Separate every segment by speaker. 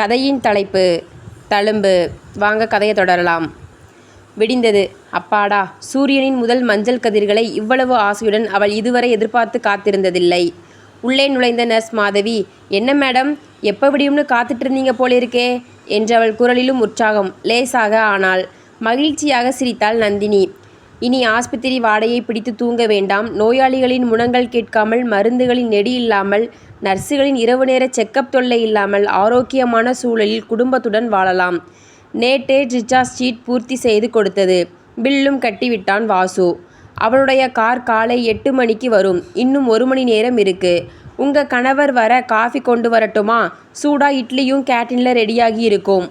Speaker 1: கதையின் தலைப்பு தழும்பு. வாங்க கதையை தொடரலாம். விடிந்தது. அப்பாடா சூரியனின் முதல் மஞ்சள் கதிர்களை இவ்வளவு ஆசையுடன் அவள் இதுவரை எதிர்பார்த்து காத்திருந்ததில்லை. உள்ளே நுழைந்த நர்ஸ் மாதவி என்ன மேடம் எப்போ விடியும்னு காத்துட்டு இருந்தீங்க போலிருக்கே என்றவள் குரலிலும் உற்சாகம் லேசாக ஆனால் மகிழ்ச்சியாக சிரித்தாள் நந்தினி. இனி ஆஸ்பத்திரி வாடையை பிடித்து தூங்க வேண்டாம். நோயாளிகளின் முனங்கள் கேட்காமல் மருந்துகளின் நெடி இல்லாமல் நர்ஸுகளின் இரவு நேர செக்கப் தொல்லை இல்லாமல் ஆரோக்கியமான சூழலில் குடும்பத்துடன் வாழலாம். நேட்டே ரிச்சார்ஜ் ஷீட் பூர்த்தி செய்து கொடுத்தது. பில்லும் கட்டிவிட்டான் வாசு. அவனுடைய கார் காலை எட்டு மணிக்கு வரும். இன்னும் ஒரு மணி நேரம் இருக்கு. உங்க கணவர் வர காஃபி கொண்டு வரட்டுமா? சூடா இட்லியும் கேட்டீனில் ரெடியாகி இருக்கும்.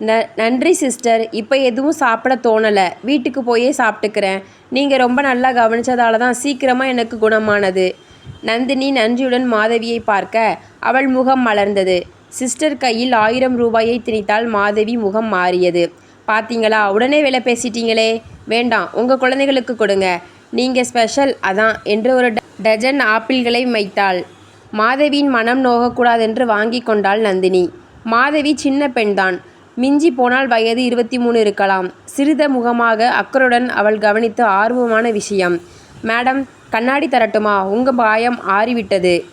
Speaker 1: ந நன்றி சிஸ்டர். இப்போ எதுவும் சாப்பிட தோணலை. வீட்டுக்கு போயே சாப்பிட்டுக்கிறேன். நீங்கள் ரொம்ப நல்லா கவனித்ததால தான் சீக்கிரமாக எனக்கு குணமானது. நந்தினி நன்றியுடன் மாதவியை பார்க்க அவள் முகம் மலர்ந்தது. சிஸ்டர் கையில் ஆயிரம் ரூபாயை திணித்தால் மாதவி முகம் மாறியது. பார்த்தீங்களா உடனே விலை பேசிட்டீங்களே. வேண்டாம். உங்கள் குழந்தைகளுக்கு கொடுங்க. நீங்கள் ஸ்பெஷல். அதான். என்று ஒரு ட- டஜன் ஆப்பிள்களை வைத்தாள் மாதவியின் மனம் நோகக்கூடாதென்று வாங்கி கொண்டாள் நந்தினி. மாதவி சின்ன பெண்தான். மிஞ்சி போனால் வயது இருபத்தி மூணு இருக்கலாம். சிறித முகமாக அக்கறையுடன் அவள் கவனித்த ஆர்வமான விஷயம். மேடம் கண்ணாடி தரட்டுமா? உங்க பாயம் ஆறிவிட்டது.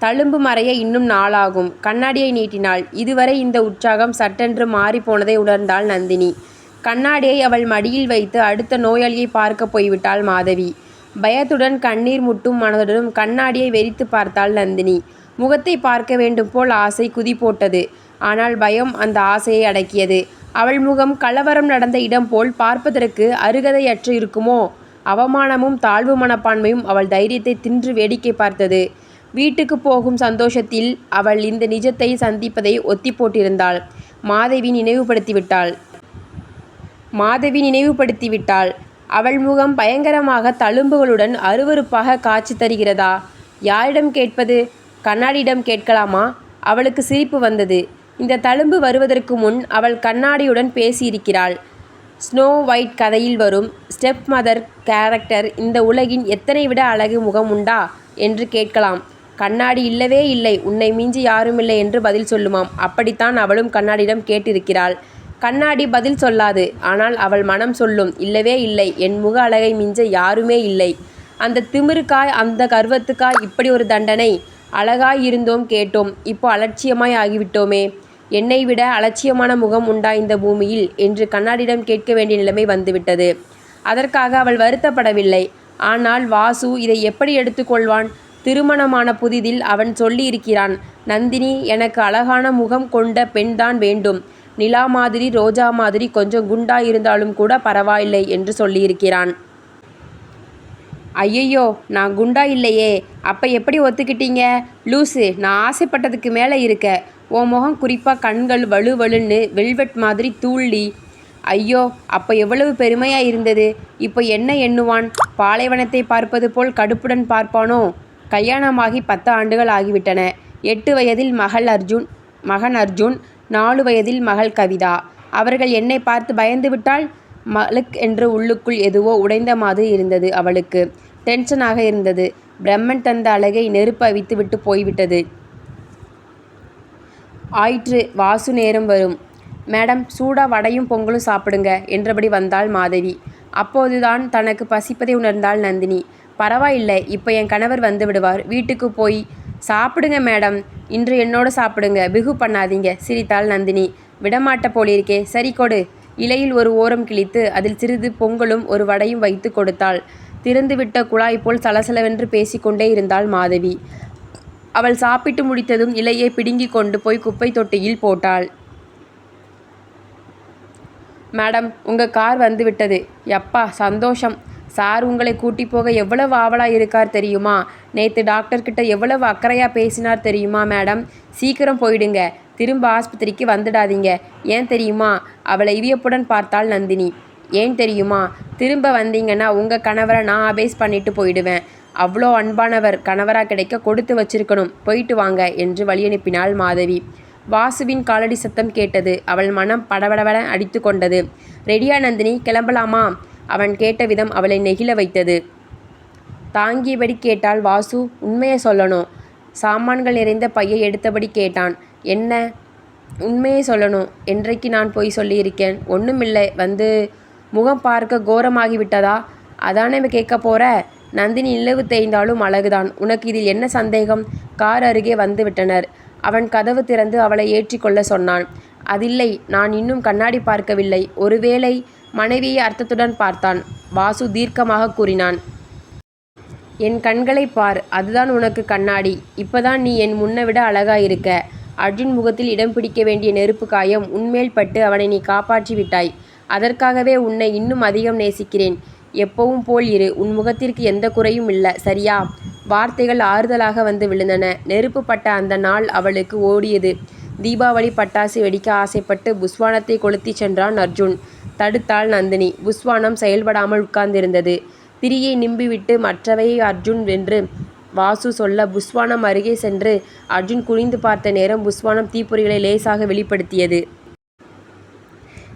Speaker 1: தழும்பு மறைய இன்னும் நாளாகும். கண்ணாடியை நீட்டினாள். இதுவரை இந்த உற்சாகம் சட்டென்று மாறிப்போனதை உணர்ந்தாள் நந்தினி. கண்ணாடியை அவள் மடியில் வைத்து அடுத்த நோயாளியை பார்க்க போய்விட்டாள் மாதவி. பயத்துடன் கண்ணீர் முட்டும் மனதுடனும் கண்ணாடியை வெறித்து பார்த்தாள் நந்தினி. முகத்தை பார்க்க வேண்டும் போல் ஆசை குதி போட்டது ஆனால் பயம் அந்த ஆசையை அடக்கியது. அவள் முகம் கலவரம் நடந்த இடம் போல் பார்ப்பதற்கு அருகதையற்று இருக்குமோ? அவமானமும் தாழ்வு மனப்பான்மையும் அவள் தைரியத்தை தின்று வேடிக்கை பார்த்தது. வீட்டுக்கு போகும் சந்தோஷத்தில் அவள் இந்த நிஜத்தை சந்திப்பதை ஒத்தி போட்டிருந்தாள். மாதவி நினைவுபடுத்திவிட்டாள். மாதவி நினைவுபடுத்திவிட்டாள். அவள் முகம் பயங்கரமாக தழும்புகளுடன் அருவருப்பாக காட்சி தருகிறதா? யாரிடம் கேட்பது? கண்ணாடியிடம் கேட்கலாமா? அவளுக்கு சிரிப்பு வந்தது. இந்த தழும்பு வருவதற்கு முன் அவள் கண்ணாடியுடன் பேசியிருக்கிறாள். ஸ்னோ ஒயிட் கதையில் வரும் ஸ்டெப் மதர் கேரக்டர் இந்த உலகின் எத்தனை விட அழகு முகம் உண்டா? என்று கேட்கலாம். கண்ணாடி இல்லவே இல்லை உன்னை மிஞ்சி யாருமில்லை என்று பதில் சொல்லுமாம். அப்படித்தான் அவளும் கண்ணாடியிடம் கேட்டிருக்கிறாள். கண்ணாடி பதில் சொல்லாது ஆனால் அவள் மனம் சொல்லும் இல்லவே இல்லை என் முக அழகை மிஞ்ச யாருமே இல்லை. அந்த திமிருக்காய் அந்த கர்வத்துக்காய் இப்படி ஒரு தண்டனை. அழகாய் இருந்தோம் கேட்டோம். இப்போ அலட்சியமாய் ஆகிவிட்டோமே. என்னை விட அலட்சியமான முகம் உண்டா இந்த பூமியில் என்று கண்ணாடியிடம் கேட்க வேண்டிய நிலைமை வந்துவிட்டது. அதற்காக அவள் வருத்தப்படவில்லை. ஆனால் வாசு இதை எப்படி எடுத்துக்கொள்வான்? திருமணமான புதிதில் அவன் சொல்லியிருக்கிறான் நந்தினி எனக்கு அழகான முகம் கொண்ட பெண்தான் வேண்டும். நிலா மாதிரி ரோஜா மாதிரி கொஞ்சம் குண்டா இருந்தாலும் கூட பரவாயில்லை என்று சொல்லியிருக்கிறான். ஐயையோ நான் குண்டா இல்லையே. அப்போ எப்படி ஒத்துக்கிட்டீங்க? லூசு நான் ஆசைப்பட்டதுக்கு மேலே இருக்க. உன் முகம் குறிப்பாக கண்கள் வலுவலுன்னு வெல்வெட் மாதிரி தூள்ளி ஐயோ அப்போ எவ்வளவு பெருமையாக இருந்தது. இப்போ என்ன எண்ணுவான்? பாலைவனத்தை பார்ப்பது போல் கடுப்புடன் பார்ப்பானோ? கல்யாணமாகி பத்து ஆண்டுகள் ஆகிவிட்டன. எட்டு வயதில் மகள் அர்ஜுன் மகன் அர்ஜுன் நாலு வயதில் மகள் கவிதா. அவர்கள் என்னை பார்த்து பயந்து விட்டால் மலுக் என்று உள்ளுக்குள் எதுவோ உடைந்த மாதிரி இருந்தது அவளுக்கு. டென்ஷனாக இருந்தது. பிரம்மன் தந்த அழகை நெருப்பு அவித்து விட்டு போய்விட்டது. ஆயிற்று வாசு நேரம் வரும். மேடம் சூடா வடையும் பொங்கலும் சாப்பிடுங்க என்றபடி வந்தாள் மாதவி. அப்போதுதான் தனக்கு பசிப்பதை உணர்ந்தாள் நந்தினி. பரவாயில்லை இப்போ என் கணவர் வந்து விடுவார். வீட்டுக்கு போய் சாப்பிடுங்க மேடம். இன்று என்னோட சாப்பிடுங்க. பிகு பண்ணாதீங்க சிரித்தாள் நந்தினி. விடமாட்ட போலிருக்கே. சரி கொடு. இலையில் ஒரு ஓரம் கிழித்து அதில் சிறிது பொங்கலும் ஒரு வடையும் வைத்து கொடுத்தாள். திறந்துவிட்ட குழாய் போல் சலசலவென்று பேசிக்கொண்டே இருந்தாள் மாதவி. அவள் சாப்பிட்டு முடித்ததும் இலையை பிடுங்கிக் கொண்டு போய் குப்பை தொட்டியில் போட்டாள். மேடம் உங்க கார் வந்துவிட்டது எப்பா சந்தோஷம். சார் உங்களை கூட்டி போக எவ்வளவு ஆவலா இருக்கார் தெரியுமா? நேத்து டாக்டர்கிட்ட எவ்வளவு அக்கறையா பேசினார் தெரியுமா மேடம்? சீக்கிரம் போயிடுங்க. திரும்ப ஆஸ்பத்திரிக்கு வந்துடாதீங்க. ஏன் தெரியுமா? அவளை வியப்புடன் பார்த்தாள் நந்தினி. ஏன் தெரியுமா? திரும்ப வந்தீங்கன்னா உங்கள் கணவரை நான் அபேஸ் பண்ணிட்டு போயிடுவேன். அவ்வளோ அன்பானவர் கணவராக கிடைக்க கொடுத்து வச்சிருக்கணும் போயிட்டு வாங்க என்று வழியனுப்பினாள் மாதவி வாசுவின் காலடி சத்தம் கேட்டது அவள் மனம் படபடவென அடித்து கொண்டது ரெடியா நந்தினி கிளம்பலாமா அவன் கேட்ட விதம் அவளை நெகிழ வைத்தது தாங்கியபடி கேட்டால் வாசு உண்மையை சொல்லணும் சாமான்கள் நிறைந்த பையை எடுத்தபடி கேட்டான். என்ன? உண்மையை சொல்லணும். என்றைக்கு நான் போய் சொல்லியிருக்கேன்? ஒன்றுமில்லை வந்து முகம் பார்க்க கோரமாகிவிட்டதா? அதானே கேட்க போகிற நந்தினி நிலவு தேய்ந்தாலும் அழகுதான். உனக்கு இதில் என்ன சந்தேகம்? கார் அருகே வந்துவிட்டனர் அவன் கதவு திறந்து அவளை ஏற்றிக்கொள்ள சொன்னான். அதில்லை. நான் இன்னும் கண்ணாடி பார்க்கவில்லை. ஒருவேளை. மனைவியை அர்த்தத்துடன் பார்த்தான். வாசு தீர்க்கமாகக் கூறினான். என் கண்களைப் பார். அதுதான் உனக்கு கண்ணாடி. இப்பதான் நீ என் முன்னவிட அழகாயிருக்க. அர்ஜுன் முகத்தில் இடம் பிடிக்க வேண்டிய நெருப்பு காயம் உன்மேல் பட்டு அவனை நீ காப்பாற்றி விட்டாய். அதற்காகவே உன்னை இன்னும் அதிகம் நேசிக்கிறேன். எப்பவும் போல் இரு. உன் முகத்திற்கு எந்த குறையும் இல்ல. சரியா? வார்த்தைகள் ஆறுதலாக வந்து விழுந்தன. நெருப்பு பட்ட அந்த நாள் அவளுக்கு ஓடியது. தீபாவளி பட்டாசு வெடிக்க ஆசைப்பட்டு புஸ்வானத்தை கொளுத்திச் சென்றான் அர்ஜுன். தடுத்தாள் நந்தினி. புஸ்வானம் செயல்படாமல் உட்கார்ந்திருந்தது. திரியை நிம்பிவிட்டு மற்றவையை அர்ஜுன் என்று வாசு சொல்ல புஸ்வானம் அருகே சென்று அர்ஜுன் குனிந்து பார்த்த நேரம் புஸ்வானம் தீப்பொறிகளை லேசாக வெளிப்படுத்தியது.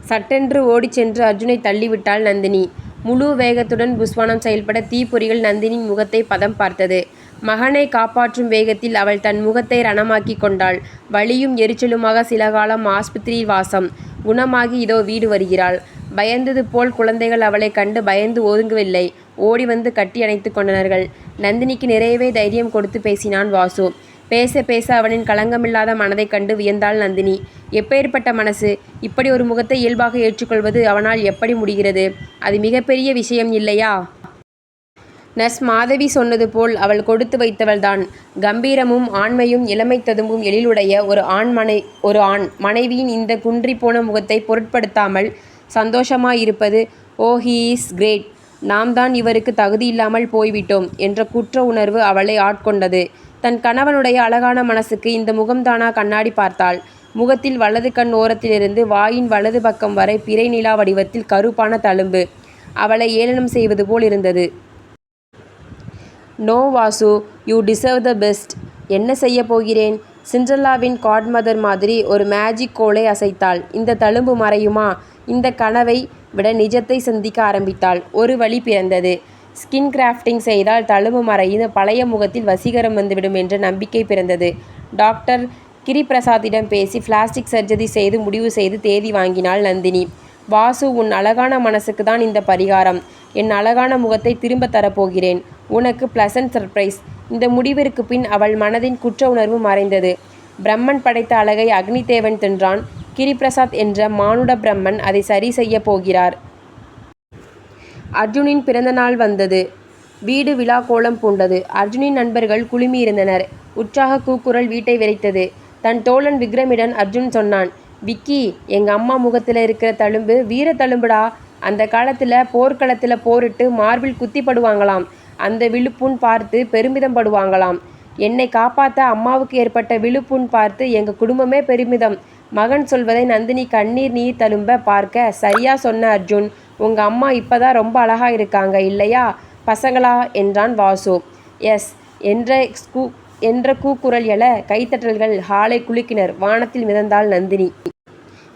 Speaker 1: சட்டென்று ஓடிச் சென்று அர்ஜுனை தள்ளிவிட்டாள் நந்தினி. முழு வேகத்துடன் புஸ்வானம் செயல்பட தீப்பொறிகள் நந்தினியின் முகத்தை பதம் பார்த்தது. மகனை காப்பாற்றும் வேகத்தில் அவள் தன் முகத்தை ரணமாக்கி கொண்டாள். வலியும் எரிச்சலுமாக சில காலம் ஆஸ்பத்திரியில் வாசம். குணமாகி இதோ வீடு வருகிறாள். பயந்தது போல் குழந்தைகள் அவளைக் கண்டு பயந்து ஒதுங்கவில்லை. ஓடி வந்து கட்டி அணைத்து கொண்டனர்கள். நந்தினிக்கு நிறையவே தைரியம் கொடுத்து பேசினான் வாசு. பேச பேச அவனின் களங்கமில்லாத மனதைக் கண்டு வியந்தாள் நந்தினி. எப்பேற்பட்ட மனசு. இப்படி ஒரு முகத்தை இயல்பாக ஏற்றுக்கொள்வது அவனால் எப்படி முடிகிறது? அது மிகப்பெரிய விஷயம் இல்லையா? நர்ஸ் மாதவி சொன்னது போல் அவள் கொடுத்து வைத்தவள்தான். கம்பீரமும் ஆண்மையும் இளமை ததும்பும் எழிலுடைய ஒரு ஆண் ஒரு ஆண் மனைவியின் இந்தக் குன்றிப்போன முகத்தை பொருட்படுத்தாமல் சந்தோஷமாயிருப்பது ஓ ஹி இஸ் கிரேட். நாம்தான் தகுதி தகுதியில்லாமல் போய்விட்டோம் என்ற குற்ற உணர்வு அவளை ஆட்கொண்டது. தன் கணவனுடைய அழகான மனசுக்கு இந்த முகம்தானா கண்ணாடி பார்த்தாள். முகத்தில் வலது கண் ஓரத்திலிருந்து வாயின் வலது பக்கம் வரை பிறை நிலா வடிவத்தில் கருப்பான தழும்பு. அவளை ஏளனம் செய்வது போல் இருந்தது. No Vasu. You deserve the best. என்ன செய்யப் போகிறேன்? சிண்ட்ரல்லாவின் காட்மதர் மாதிரி ஒரு மேஜிக் கோலை அசைத்தாள். இந்த தழும்பு மறையுமா? இந்த கனவை விட நிஜத்தை சிந்திக்க ஆரம்பித்தாள். ஒரு வழி பிறந்தது. ஸ்கின் கிராஃப்டிங் செய்தால் தழும்பு மறைந்து பழைய முகத்தில் வசீகரம் வந்துவிடும் என்ற நம்பிக்கை பிறந்தது. டாக்டர் கிரிபிரசாத்திடம் பேசி பிளாஸ்டிக் சர்ஜரி செய்து முடிவு செய்து தேதி வாங்கினாள் நந்தினி. வாசு உன் அழகான மனசுக்கு தான் இந்த பரிகாரம். என் அழகான முகத்தை திரும்பத் தரப்போகிறேன். உனக்கு பிளசன்ட் சர்ப்ரைஸ். இந்த முடிவிற்கு பின் அவள் மனதின் குற்ற உணர்வு மறைந்தது. பிரம்மன் படைத்த அழகை அக்னிதேவன் தின்றான். கிரிபிரசாத் என்ற மானுட பிரம்மன் அதை சரி செய்யப் போகிறார். அர்ஜுனின் பிறந்த நாள் வந்தது. வீடு விழா கோலம் பூண்டது. அர்ஜுனின் நண்பர்கள் குழுமியிருந்தனர். உற்சாக கூக்குரல் வீட்டை விரைத்தது தன் தோழன் விக்ரமிடன் அர்ஜுன் சொன்னான். விக்கி. எங்கள் அம்மா முகத்தில் இருக்கிற தழும்பு வீர தழும்புடா. அந்த காலத்தில் போர்க்களத்தில் போரிட்டு மார்பில் குத்திப்படுவாங்களாம். அந்த விழுப்புண் பார்த்து பெருமிதம் படுவாங்களாம். என்னை காப்பாற்ற அம்மாவுக்கு ஏற்பட்ட விழுப்புண் பார்த்து எங்கள் குடும்பமே பெருமிதம். மகன் சொல்வதை நந்தினி கண்ணீர் நீர் தழும்ப பார்க்க சரியா சொன்ன அர்ஜுன். உங்க அம்மா இப்பதான் ரொம்ப அழகா இருக்காங்க இல்லையா பசங்களா என்றான் வாசு. எஸ். என்ற என்ற கூக்குரல் எழ, கைதட்டல்கள் ஹாலை குலுக்கினர். வானத்தில் மிதந்தாள் நந்தினி.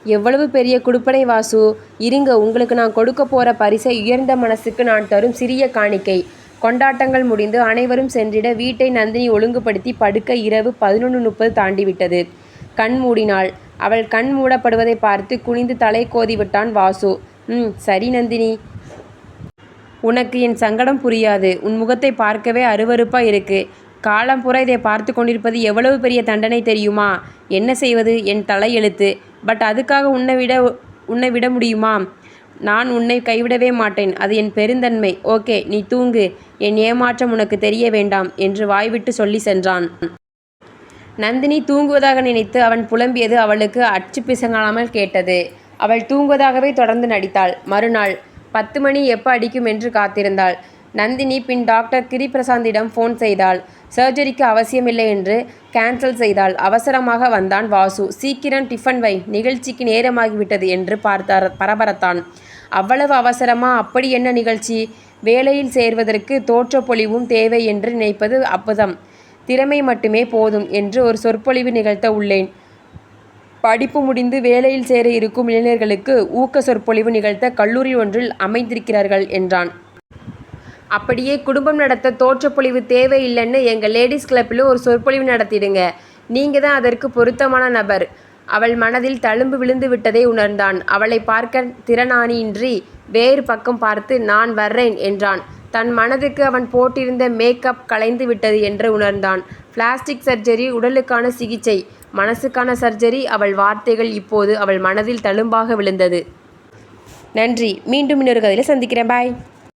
Speaker 1: எவ்வளவு பெரிய குடுப்பனை வாசு. இருங்க உங்களுக்கு நான் கொடுக்கப் போற பரிசை உயர்ந்த மனசுக்கு நான் தரும் சிறிய காணிக்கை. கொண்டாட்டங்கள் முடிந்து அனைவரும் சென்றிட வீட்டை நந்தினி ஒழுங்குபடுத்தி படுக்க இரவு பதினொன்று முப்பது தாண்டிவிட்டது. கண் மூடினாள். அவள் கண் மூடப்படுவதைப் பார்த்து குனிந்து தலை கோதி விட்டான் வாசு. ம். சரி நந்தினி. உனக்கு என் சங்கடம் புரியாது. உன் முகத்தை பார்க்கவே அருவருப்பா இருக்கு. காலம் பூரா இதை பார்த்து கொண்டிருப்பது எவ்வளவு பெரிய தண்டனை தெரியுமா? என்ன செய்வது? என் தலையெழுத்து. பட் அதுக்காக உன்னை விட உன்னை விட முடியுமா? நான் உன்னை கைவிடவே மாட்டேன். அது என் பெருந்தன்மை. ஓகே. நீ தூங்கு. என் ஏமாற்றம் உனக்கு தெரிய வேண்டாம் என்று வாய்விட்டு சொல்லி சென்றான். நந்தினி தூங்குவதாக நினைத்து அவன் புலம்பியது அவளுக்கு அச்சு பிசங்காமல் கேட்டது. அவள் தூங்குவதாகவே தொடர்ந்து நடித்தாள். மறுநாள். பத்து மணி எப்போ அடிக்கும் என்று காத்திருந்தாள். நந்தினி பின் டாக்டர் கிரிபிரசாந்திடம் ஃபோன் செய்தாள். சர்ஜரிக்கு அவசியமில்லை என்று கேன்சல் செய்தாள். அவசரமாக வந்தான் வாசு. சீக்கிரம் டிஃபன் வை. நிகழ்ச்சிக்கு நேரமாகிவிட்டது என்று பார்த்தார் பரபரத்தான். அவ்வளவு அவசரமா அப்படி என்ன நிகழ்ச்சி? வேலையில் சேர்வதற்குத் தோற்றப்பொலிவும் தேவை என்று நினைப்பது அப்புதம் திறமை மட்டுமே போதும் என்று ஒரு சொற்பொழிவு நிகழ்த்த உள்ளேன். படிப்பு முடிந்து வேலையில் சேர இருக்கும் இளைஞர்களுக்கு ஊக்க சொற்பொழிவு நிகழ்த்த கல்லூரி ஒன்றில் அமைந்திருக்கிறார்கள் என்றான். அப்படியே குடும்பம் நடத்த தோற்றப்பொழிவு தேவையில்லைன்னு எங்கள் லேடிஸ் கிளப்பில் ஒரு சொற்பொழிவு நடத்திடுங்க நீங்கள் தான் அதற்கு பொருத்தமான நபர் அவள் மனதில் தழும்பு விழுந்து விட்டதை உணர்ந்தான் அவளை பார்க்க திறனானியின்றி வேறு பக்கம் பார்த்து நான் வர்றேன் என்றான் தன் மனதுக்கு அவன் போட்டிருந்த மேக்கப் கலைந்து விட்டது என்று உணர்ந்தான். பிளாஸ்டிக் சர்ஜரி உடலுக்கான சிகிச்சை. மனசுக்கான சர்ஜரி அவள் வார்த்தைகள் இப்போது அவள் மனதில் தழும்பாக விழுந்தது. நன்றி. மீண்டும் இன்னொரு கதையில் சந்திக்கிறேன். பாய்